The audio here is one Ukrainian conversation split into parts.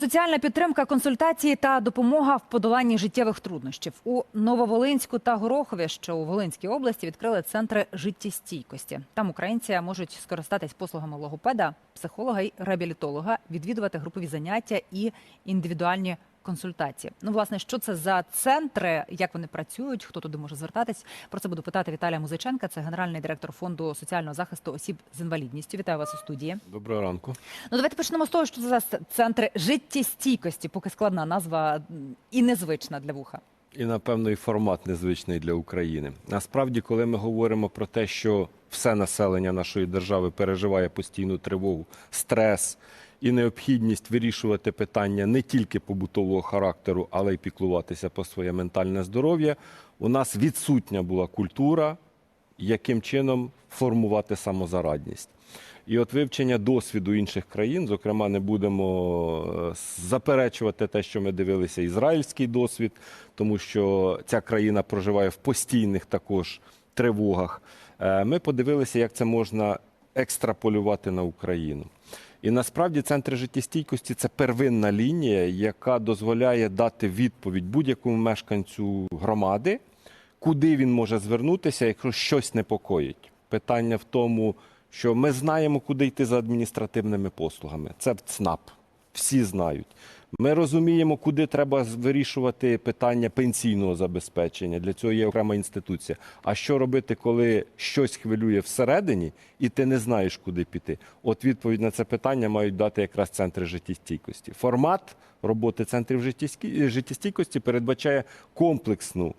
Соціальна підтримка, консультації та допомога в подоланні життєвих труднощів у Нововолинську та Горохові, що у Волинській області, відкрили центри життєстійкості. Там українці можуть скористатись послугами логопеда, психолога і реабілітолога, відвідувати групові заняття і індивідуальні консультації. Ну, власне, що це за центри, як вони працюють, хто туди може звертатись? Про це буду питати Віталія Музиченка. Це генеральний директор фонду соціального захисту осіб з інвалідністю. Вітаю вас у студії. Доброго ранку. Ну, давайте почнемо з того, що це за центри життєстійкості, поки складна назва і незвична для вуха. І напевно і формат незвичний для України. Насправді, коли ми говоримо про те, що все населення нашої держави переживає постійну тривогу, стрес і необхідність вирішувати питання не тільки побутового характеру, але й піклуватися про своє ментальне здоров'я, у нас відсутня була культура, яким чином формувати самозарадність. І от вивчення досвіду інших країн, зокрема, не будемо е, заперечувати те, що ми дивилися ізраїльський досвід, тому що ця країна проживає в постійних також тривогах. Е, Ми подивилися, як це можна екстраполювати на Україну. І насправді центри життєстійкості це первинна лінія, яка дозволяє дати відповідь будь-якому мешканцю громади, куди він може звернутися, якщо щось непокоїть. Питання в тому, що ми знаємо, куди йти за адміністративними послугами. Це ЦНАП. Всі знають. Ми розуміємо, куди треба вирішувати питання пенсійного забезпечення. Для цього є окрема інституція. А що робити, коли щось хвилює всередині, і ти не знаєш, куди піти? От відповідь на це питання мають дати якраз центри життєстійкості. Формат роботи центрів життєстій- життєстійкості передбачає комплексну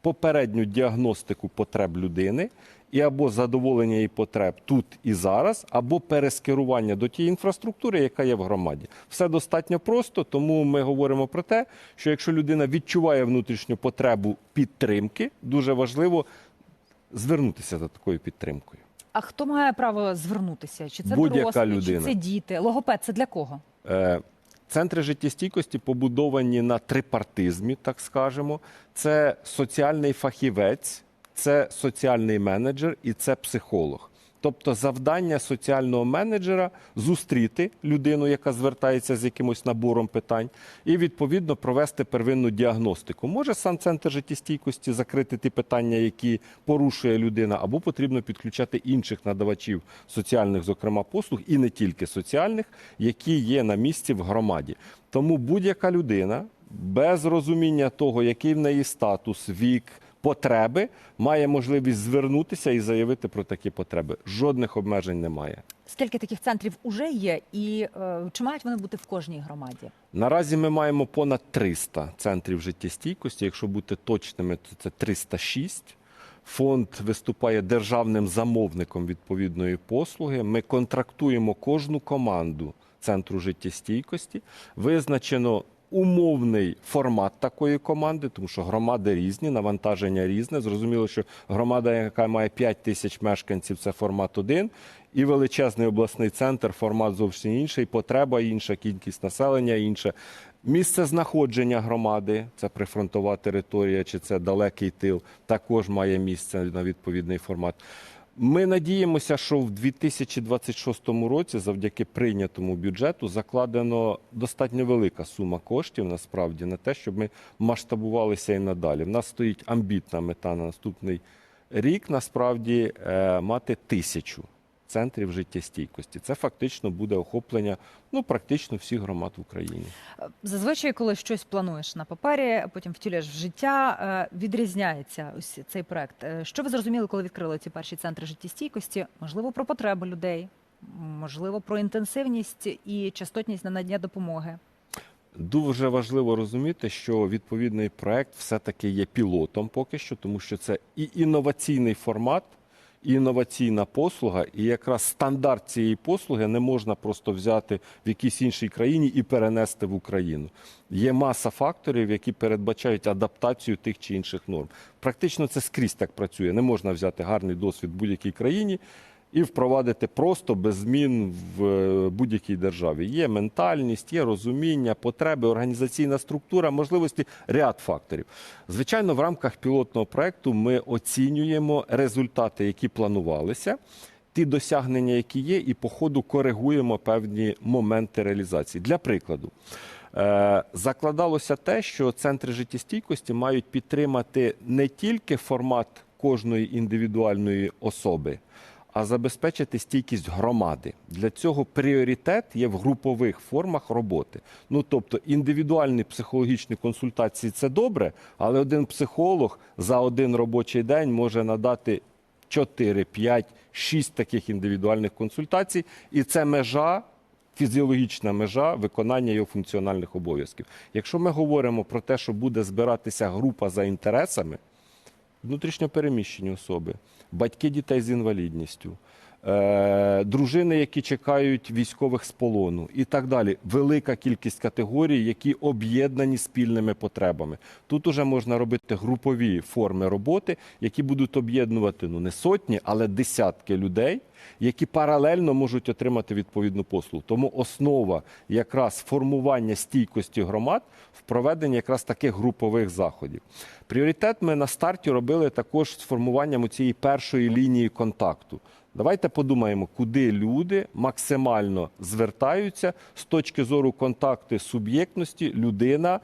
попередню діагностику потреб людини і або задоволення її потреб тут і зараз, або перескерування до тієї інфраструктури, яка є в громаді. Все достатньо просто, тому ми говоримо про те, що якщо людина відчуває внутрішню потребу підтримки, дуже важливо звернутися за такою підтримкою. А хто має право звернутися? Чи це Будь-яка дорослі, людина. чи це діти? Логопед це для кого? Е, Центри життєстійкості побудовані на трипартизмі, так скажемо. Це соціальний фахівець, це соціальний менеджер і це психолог. Тобто завдання соціального менеджера зустріти людину, яка звертається з якимось набором питань, і відповідно провести первинну діагностику. Може сам центр життєстійкості закрити ті питання, які порушує людина, або потрібно підключати інших надавачів соціальних, зокрема послуг, і не тільки соціальних, які є на місці в громаді. Тому будь-яка людина без розуміння того, який в неї статус, вік. Потреби має можливість звернутися і заявити про такі потреби. Жодних обмежень немає. Скільки таких центрів уже є, і е, чи мають вони бути в кожній громаді? Наразі ми маємо понад 300 центрів життєстійкості. Якщо бути точними, то це 306. Фонд виступає державним замовником відповідної послуги. Ми контрактуємо кожну команду центру життєстійкості. Визначено умовний формат такої команди, тому що громади різні, навантаження різне. Зрозуміло, що громада, яка має 5 тисяч мешканців, це формат один, і величезний обласний центр, формат зовсім інший, потреба інша, кількість населення інша. Місце знаходження громади, це прифронтова територія чи це далекий тил, також має місце на відповідний формат. Ми надіємося, що в 2026 році, завдяки прийнятому бюджету, закладено достатньо велика сума коштів насправді на те, щоб ми масштабувалися і надалі. В нас стоїть амбітна мета на наступний рік насправді е, мати тисячу центрів життєстійкості. Це фактично буде охоплення ну практично всіх громад в Україні. Зазвичай, коли щось плануєш на папері, а потім втілюєш в життя, е, відрізняється ось цей проект. Е, Що ви зрозуміли, коли відкрили ці перші центри життєстійкості? Можливо, про потреби людей, можливо, про інтенсивність і частотність надання допомоги. Дуже важливо розуміти, що відповідний проект все-таки є пілотом поки що, тому що це і інноваційний формат, інноваційна послуга, і якраз стандарт цієї послуги не можна просто взяти в якійсь іншій країні і перенести в Україну. Є маса факторів, які передбачають адаптацію тих чи інших норм. Практично це скрізь так працює. Не можна взяти гарний досвід в будь-якій країні і впровадити просто без змін в е, будь-якій державі. Є ментальність, є розуміння, потреби, організаційна структура, можливості, ряд факторів. Звичайно, в рамках пілотного проекту ми оцінюємо результати, які планувалися. Ті досягнення, які є, і по ходу коригуємо певні моменти реалізації. Для прикладу, Е, закладалося те, що центри життєстійкості мають підтримати не тільки формат кожної індивідуальної особи, а забезпечити стійкість громади. Для цього пріоритет є в групових формах роботи. Ну тобто індивідуальні психологічні консультації це добре, але один психолог за один робочий день може надати 4, 5, 6 таких індивідуальних консультацій, і це межа. Фізіологічна межа виконання його функціональних обов'язків. Якщо ми говоримо про те, що буде збиратися група за інтересами, внутрішньопереміщені особи, батьки дітей з інвалідністю, дружини, які чекають військових з полону і так далі. Велика кількість категорій, які об'єднані спільними потребами. Тут уже можна робити групові форми роботи, які будуть об'єднувати ну не сотні, але десятки людей. Які паралельно можуть отримати відповідну послугу. Тому основа якраз формування стійкості громад в проведенні якраз таких групових заходів. Пріоритет ми на старті робили також з формуванням цієї першої лінії контакту. Давайте подумаємо, куди люди максимально звертаються з точки зору контакту суб'єктності людина,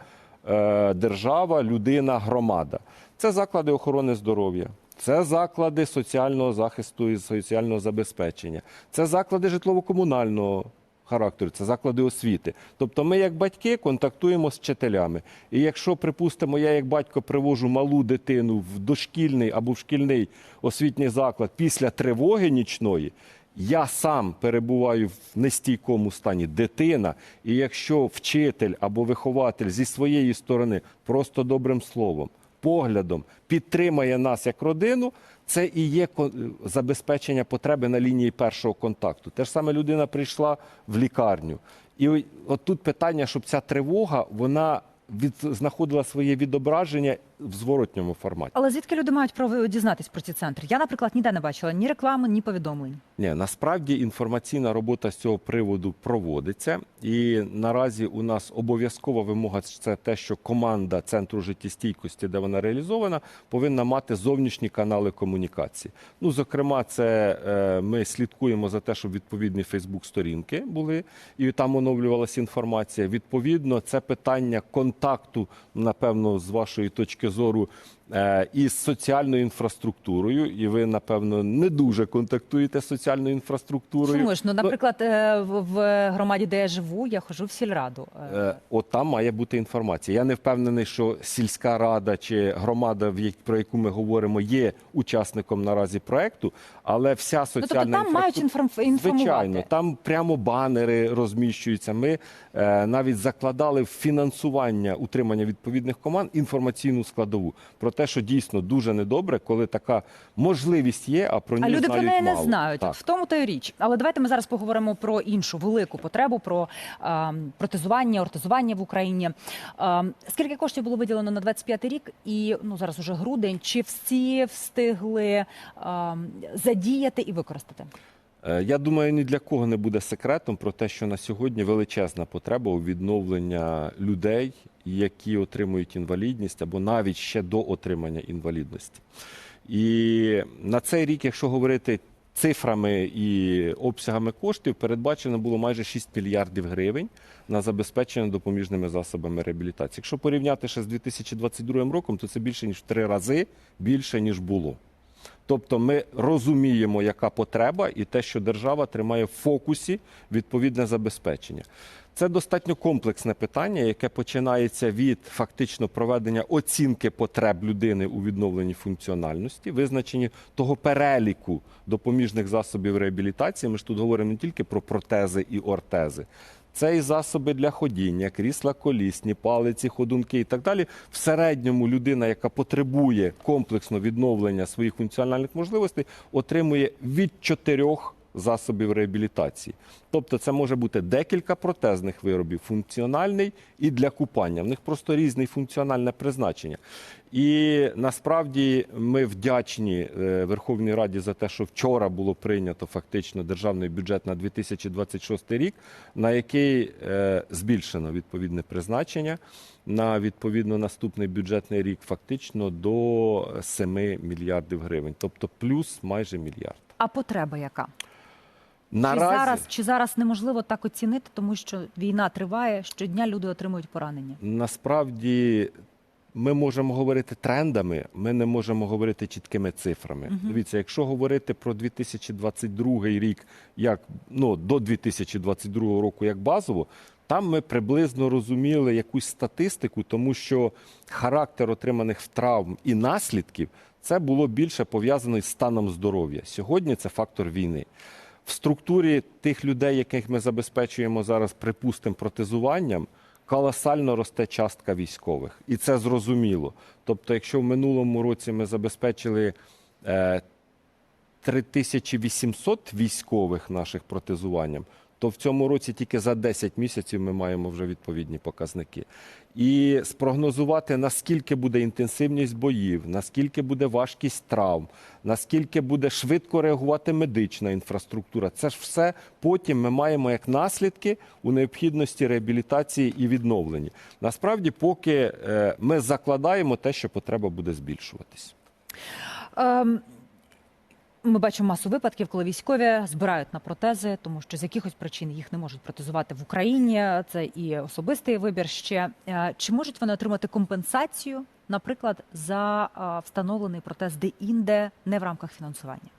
е, держава, людина, громада. Це заклади охорони здоров'я. Це заклади соціального захисту і соціального забезпечення, це заклади житлово-комунального характеру, це заклади освіти. Тобто ми, як батьки, контактуємо з вчителями. І якщо, припустимо, я як батько привожу малу дитину в дошкільний або в шкільний освітній заклад після тривоги нічної. Я сам перебуваю в нестійкому стані, дитина, і якщо вчитель або вихователь зі своєї сторони просто добрим словом, поглядом підтримає нас як родину, це і є забезпечення потреби на лінії першого контакту. Те ж саме людина прийшла в лікарню. І от тут питання, щоб ця тривога вона від, знаходила своє відображення в зворотньому форматі. Але звідки люди мають право дізнатись про ці центри? Я, наприклад, ніде не бачила ні реклами, ні повідомлень. Ні, насправді інформаційна робота з цього приводу проводиться, і наразі у нас обов'язкова вимога це те, що команда центру життєстійкості, де вона реалізована, повинна мати зовнішні канали комунікації. Ну, зокрема, це е, ми слідкуємо за те, щоб відповідні Фейсбук-сторінки були, і там оновлювалася інформація. Відповідно, це питання контакту, напевно, з вашої точки зору. Е, Із соціальною інфраструктурою, і ви, напевно, не дуже контактуєте з соціальною інфраструктурою. Чому ж? Ну, наприклад, е, в- громаді, де я живу, я ходжу в сільраду. Е, От там має бути інформація. Я не впевнений, що сільська рада чи громада, про яку ми говоримо, є учасником наразі проекту, але вся тобто соціальна там мають інфраструктура- інформ- інформувати. Звичайно, там прямо банери розміщуються. Ми навіть закладали в фінансування утримання відповідних команд інформаційну складову про те, що дійсно дуже недобре, коли така можливість є, а про А ній люди про неї не мало. знають. Так. В тому то й річ. Але давайте ми зараз поговоримо про іншу велику потребу про е, протезування, ортезування в Україні. Е, скільки коштів було виділено на 25 рік? І ну зараз уже грудень. Чи всі встигли е, задіяти і використати? Е, Я думаю, ні для кого не буде секретом про те, що на сьогодні величезна потреба у відновлення людей, які отримують інвалідність або навіть ще до отримання інвалідності. І на цей рік, якщо говорити цифрами і обсягами коштів, передбачено було майже 6 мільярдів гривень на забезпечення допоміжними засобами реабілітації. Якщо порівняти ще з 2022 роком, то це більше ніж в три рази більше ніж було. Тобто ми розуміємо, яка потреба, і те, що держава тримає в фокусі відповідне забезпечення. Це достатньо комплексне питання, яке починається від фактично проведення оцінки потреб людини у відновленні функціональності, визначення того переліку допоміжних засобів реабілітації. Ми ж тут говоримо не тільки про протези і ортези. Це і засоби для ходіння, крісла колісні, палиці, ходунки і так далі. В середньому людина, яка потребує комплексно відновлення своїх функціональних можливостей, отримує від чотирьох засобів реабілітації. Тобто це може бути декілька протезних виробів, функціональний і для купання. В них просто різне функціональне призначення. І насправді ми вдячні е, Верховній Раді за те, що вчора було прийнято фактично державний бюджет на 2026 рік, на який е, збільшено відповідне призначення на відповідно наступний бюджетний рік, фактично до 7 мільярдів гривень, тобто плюс майже мільярд. А потреба яка? Наразі Чи зараз чи зараз неможливо так оцінити, тому що війна триває, щодня люди отримують поранення. насправді ми можемо говорити трендами, ми не можемо говорити чіткими цифрами. Дивіться, якщо говорити про 2022 рік, як ну до 2022 року, як базово. Там ми приблизно розуміли якусь статистику, тому що характер отриманих травм і наслідків це було більше пов'язано із станом здоров'я. Сьогодні це фактор війни. В структурі тих людей, яких ми забезпечуємо зараз, припустимо, протезуванням, колосально росте частка військових. І це зрозуміло. Тобто, якщо в минулому році ми забезпечили е, 3800 військових наших протезуванням, то в цьому році тільки за 10 місяців ми маємо вже відповідні показники. І спрогнозувати, наскільки буде інтенсивність боїв, наскільки буде важкість травм, наскільки буде швидко реагувати медична інфраструктура, це ж все потім ми маємо як наслідки у необхідності реабілітації і відновленні. Насправді, поки е, ми закладаємо те, що потреба буде збільшуватись. Ем, ми бачимо масу випадків, коли військові збирають на протези, тому що з якихось причин їх не можуть протезувати в Україні. Це і особистий вибір. Ще Е, чи можуть вони отримати компенсацію, наприклад, за е, встановлений протез де-інде, не в рамках фінансування?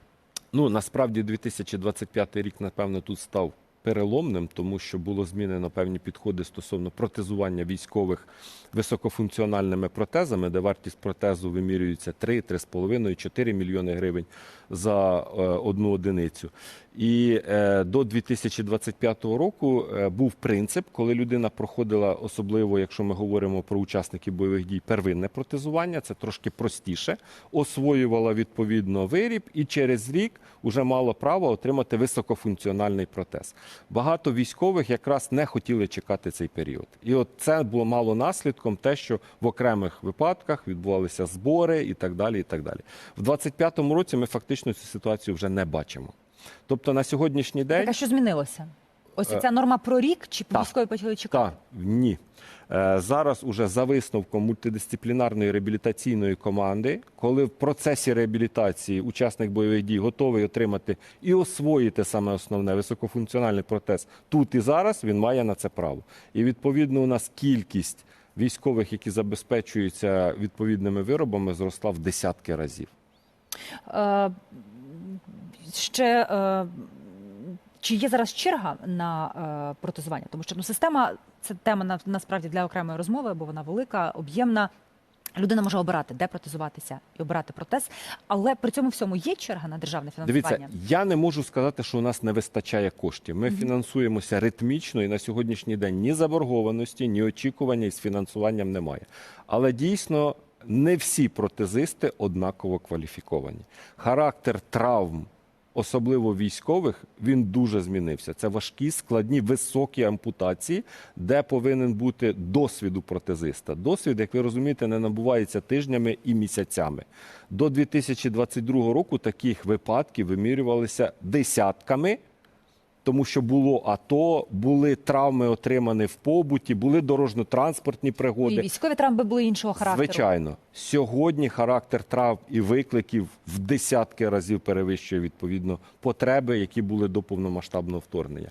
Ну насправді 2025 рік, напевно, тут став переломним, тому що було змінено певні підходи стосовно протезування військових високофункціональними протезами, де вартість протезу вимірюється 3, 3,5, 4 мільйони гривень за е, одну одиницю. І е, до 2025 року е, був принцип, коли людина проходила, особливо якщо ми говоримо про учасників бойових дій, первинне протезування, це трошки простіше, освоювала відповідно виріб і через рік вже мала право отримати високофункціональний протез. Багато військових якраз не хотіли чекати цей період. І от це було мало наслідком те, що в окремих випадках відбувалися збори і так далі. І так далі. В 25-му році ми фактично цю ситуацію вже не бачимо. Тобто на сьогоднішній день Так, а що змінилося? Ось Е, ця норма про рік, чи так. військові почали чекати? Так, ні. Е, Зараз уже за висновком мультидисциплінарної реабілітаційної команди, коли в процесі реабілітації учасник бойових дій готовий отримати і освоїти саме основне високофункціональний протез тут і зараз, він має на це право. І відповідно у нас кількість військових, які забезпечуються відповідними виробами, зросла в десятки разів. Е, ще е, чи є зараз черга на е, протезування? Тому що ну, система це тема на, насправді для окремої розмови, бо вона велика, об'ємна. Людина може обирати, де протезуватися і обирати протез, але при цьому всьому є черга на державне фінансування. Дивіться, я не можу сказати, що у нас не вистачає коштів. Ми фінансуємося ритмічно, і на сьогоднішній день ні заборгованості, ні очікування із фінансуванням немає. Але дійсно не всі протезисти однаково кваліфіковані. Характер травм. Особливо військових, він дуже змінився. Це важкі, складні, високі ампутації, де повинен бути досвід у протезиста. Досвід, як ви розумієте, не набувається тижнями і місяцями. До 2022 року таких випадків вимірювалися десятками, тому що було АТО, були травми отримані в побуті, були дорожньо-транспортні І пригоди. військові травми були іншого характеру. Звичайно, сьогодні характер травм і викликів в десятки разів перевищує відповідно потреби, які були до повномасштабного вторгнення.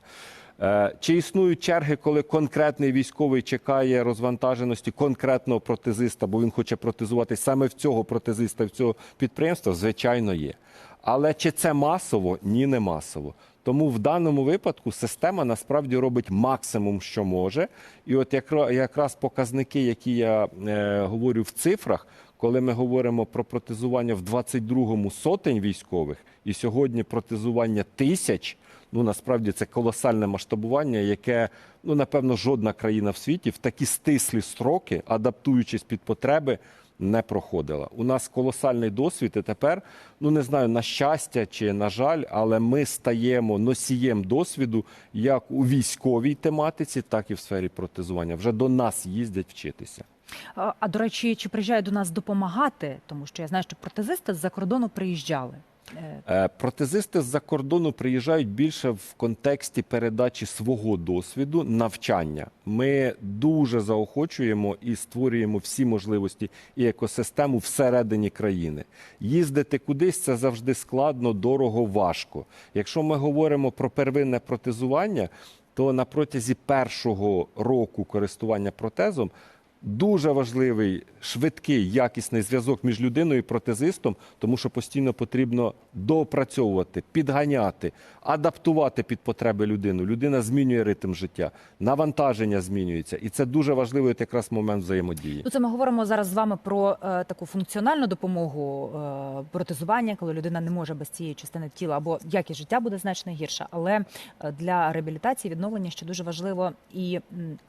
Е, Чи існують черги, коли конкретний військовий чекає розвантаженості конкретного протезиста, бо він хоче протезуватись саме в цього протезиста, в цього підприємства? Звичайно, є. Але чи це масово? Ні, не масово. Тому в даному випадку система насправді робить максимум, що може. І от якраз показники, які я е, говорю в цифрах, коли ми говоримо про протезування в 22-му сотень військових, і сьогодні протезування тисяч, ну насправді це колосальне масштабування, яке ну напевно жодна країна в світі в такі стислі строки, адаптуючись під потреби, не проходила. У нас колосальний досвід, і тепер, ну не знаю, на щастя чи на жаль, але ми стаємо носієм досвіду як у військовій тематиці, так і в сфері протезування. Вже до нас їздять вчитися. А, до речі, чи приїжджають до нас допомагати? Тому що я знаю, що протезисти з-за кордону приїжджали. Е, Протезисти з-за кордону приїжджають більше в контексті передачі свого досвіду, навчання. Ми дуже заохочуємо і створюємо всі можливості і екосистему всередині країни. Їздити кудись це завжди складно, дорого, важко. Якщо ми говоримо про первинне протезування, то на протязі першого року користування протезом Дуже важливий швидкий якісний зв'язок між людиною і протезистом, тому що постійно потрібно доопрацьовувати, підганяти, адаптувати під потреби людини. Людина змінює ритм життя, навантаження змінюється, і це дуже важливий от якраз момент взаємодії. Ну, це ми говоримо зараз з вами про е, таку функціональну допомогу е, протезування, коли людина не може без цієї частини тіла або якість життя буде значно гірша. Але е, для реабілітації відновлення ще дуже важливо і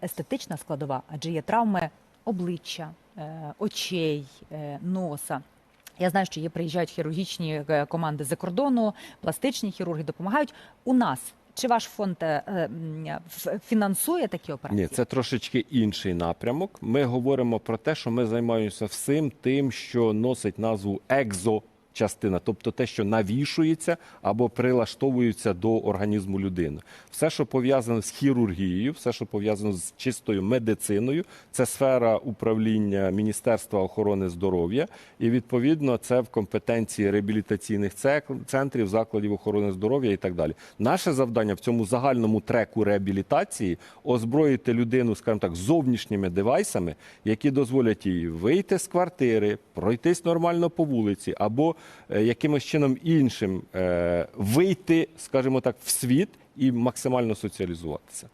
естетична складова, адже є травми обличчя, е, очей, е, носа. Я знаю, що є приїжджають хірургічні е, команди за кордону, пластичні хірурги допомагають. У нас чи ваш фонд фінансує такі операції? Ні, це трошечки інший напрямок. Ми говоримо про те, що ми займаємося всім тим, що носить назву екзо. Частина, тобто те, що навішується або прилаштовується до організму людини, все, що пов'язано з хірургією, все, що пов'язано з чистою медициною, це сфера управління Міністерства охорони здоров'я, і відповідно це в компетенції реабілітаційних центрів, закладів охорони здоров'я і так далі. Наше завдання в цьому загальному треку реабілітації озброїти людину, скажімо так, зовнішніми девайсами, які дозволять їй вийти з квартири, пройтись нормально по вулиці, або якимось чином іншим е, вийти, скажімо так, в світ і максимально соціалізуватися.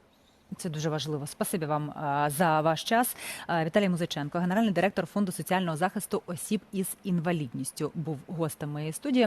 Це дуже важливо. Спасибі вам за ваш час. Віталій Музиченко, генеральний директор фонду соціального захисту осіб із інвалідністю, був гостем моєї студії.